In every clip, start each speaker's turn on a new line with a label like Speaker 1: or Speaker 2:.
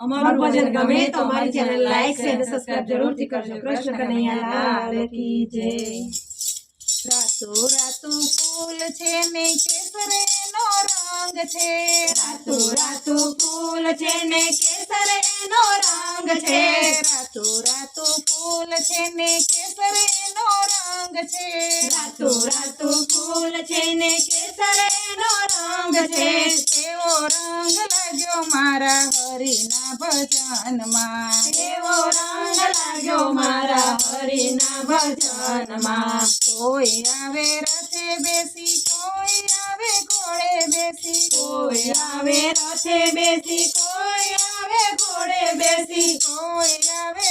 Speaker 1: અમારું ભજન ગમે તો અમારી ચેનલ લાઈક શેર સબસ્ક્રાઇબ જરૂરથી કરજો. કૃષ્ણ કનૈયા લાલ કી જય.
Speaker 2: રાતો રાતો ફૂલ છે ને કેસરે નો રંગ છે.
Speaker 1: રાતો રાતો ફૂલ છે ને કેસરે નો રંગ છે.
Speaker 2: રાતો રાતો ફૂલ છે ને કેસરે નો રંગ છે.
Speaker 1: રાતો રાતો ફૂલ છે ને કેસર એનો રંગ છે
Speaker 2: એવો રંગ લાગ્યો મારા હરિના ભજનમાં.
Speaker 1: એવો રંગ લાગ્યો મારા હરિના ભજનમાં.
Speaker 2: કોઈ આવે રથે બેસી કોઈ આવે ઘોડે બેસી.
Speaker 1: કોઈ આવે રથે બેસી કોઈ આવે ઘોડે બેસી.
Speaker 2: કોઈ આવે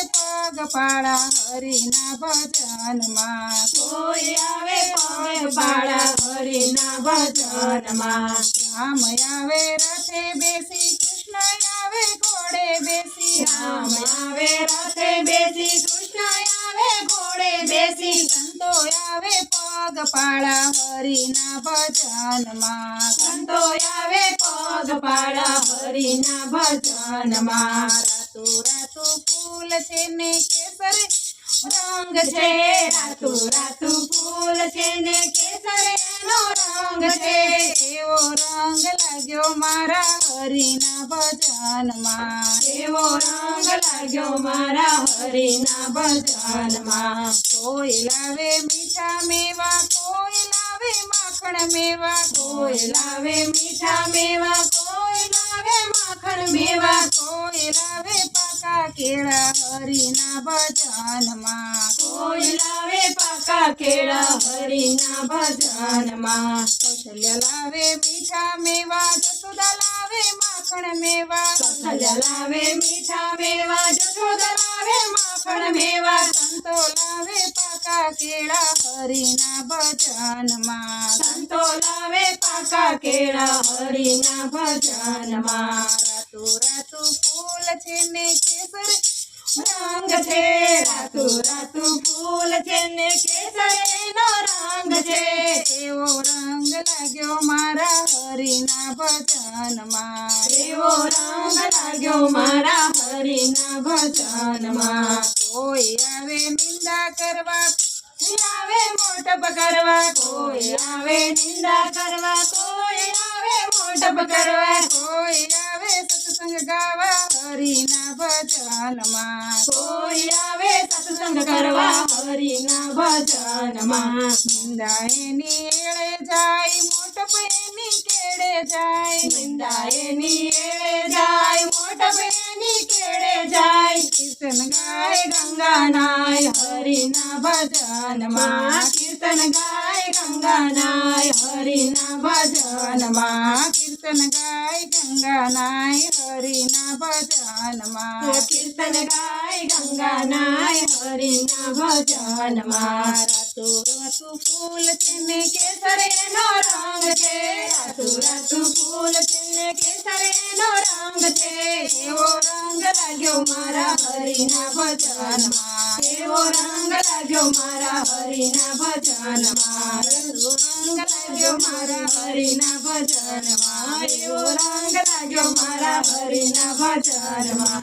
Speaker 2: પગ પાડા હરિના ભજનમાં.
Speaker 1: કોઈ આવે પગ પાડા હરિના ભજનમાં.
Speaker 2: રામ આવે રથે બેસી કૃષ્ણ આવે ઘોડે બેસી.
Speaker 1: રામ આવે રથે બેસી કૃષ્ણ આવે ઘોડે બેસી.
Speaker 2: સંતો આવે પગ પાડા હરિના ભજનમાં.
Speaker 1: સંતો આવે પગ પાડા હરિના ભજનમાં.
Speaker 2: રાતો ફૂલ છે ને કેસર
Speaker 1: રંગ છે રાતુ રાતુ ફૂલ છે ને કેસર એનો રંગ છે.
Speaker 2: એવો રંગ લાગ્યો મારા હરિના ભજનમાં.
Speaker 1: એવો રંગ લાગ્યો મારા હરિના ભજનમાં.
Speaker 2: કોઈ લાવે મીઠા મેવા કોઈ લાવે માખણ મેવા.
Speaker 1: કોઈ લાવે મીઠા મેવા કોઈ લાવે માખણ મેવા.
Speaker 2: કોઈ લાવે પાકા કેળા હરિના ભજનમાં.
Speaker 1: કોઈ લાવે પાકા કેળા હરિના ભજનમાં.
Speaker 2: કૌશલ્ય લાવે મીઠા મેવા જસોદા લાવે માખણ મેવા.
Speaker 1: કૌશલ્ય લાવે મીઠા મેવા જશોદા લાવે માખણ મેવા.
Speaker 2: સંતો લાવે પાકા કેળા હરિના ભજનમાં.
Speaker 1: સંતો લાવે પાકા કેળા હરિના ભજનમાં.
Speaker 2: રાતો રાતો છે ને કેસર
Speaker 1: રંગ છે, રાતુ રાતુ ફૂલ છે ને કેસર એનો રંગ છે.
Speaker 2: એવો રંગ લાગ્યો મારા હરિના ભજનમાં
Speaker 1: એવો રંગ લાગ્યો મારા હરિના ભજનમાં
Speaker 2: કોઈ આવે નિંદા કરવા
Speaker 1: આવે મોટપ કરવા, કોઈ આવે નિંદા કરવા, કોઈ આવે મોટપ કરવા,
Speaker 2: કોઈ આવે સત્સંગ ગાવા હરિના ભજનમાં
Speaker 1: કોઈ આવે સત્સંગ કરવા. હરિના ભજનમાં
Speaker 2: નિંદા એની એળે જાય મોટપ એની કેળે જાય.
Speaker 1: નિંદા એની એળે જાય મોટપ એની કેળે જાય.
Speaker 2: કીર્તન
Speaker 1: ગાય ગંગા નાય હરિના ભજનમાં કીર્તન ગાય ગંગા નાય હરિના ભજનમાં
Speaker 2: કીર્તન ગાય ગંગા નાય હરિના ભજનમાં
Speaker 1: કીર્તન ગાય ગંગા નાય હરિના ભજનમાં
Speaker 2: રાતો રાતો ફૂલ છે ને
Speaker 1: કેસર એનો રંગ છે રાતુ રાતુ ફૂલ છે ને કેસર એનો રંગ છે એવો રંગ લાગ્યો મારા હરિના ભજનમાં એવો રંગ લાગ્યો મારા હરિના ભજનમાં. રંગ લાગ્યો મારા હરિના ભજનમાં. એવો રંગ લાગ્યો મારા હરિના ભજનમાં.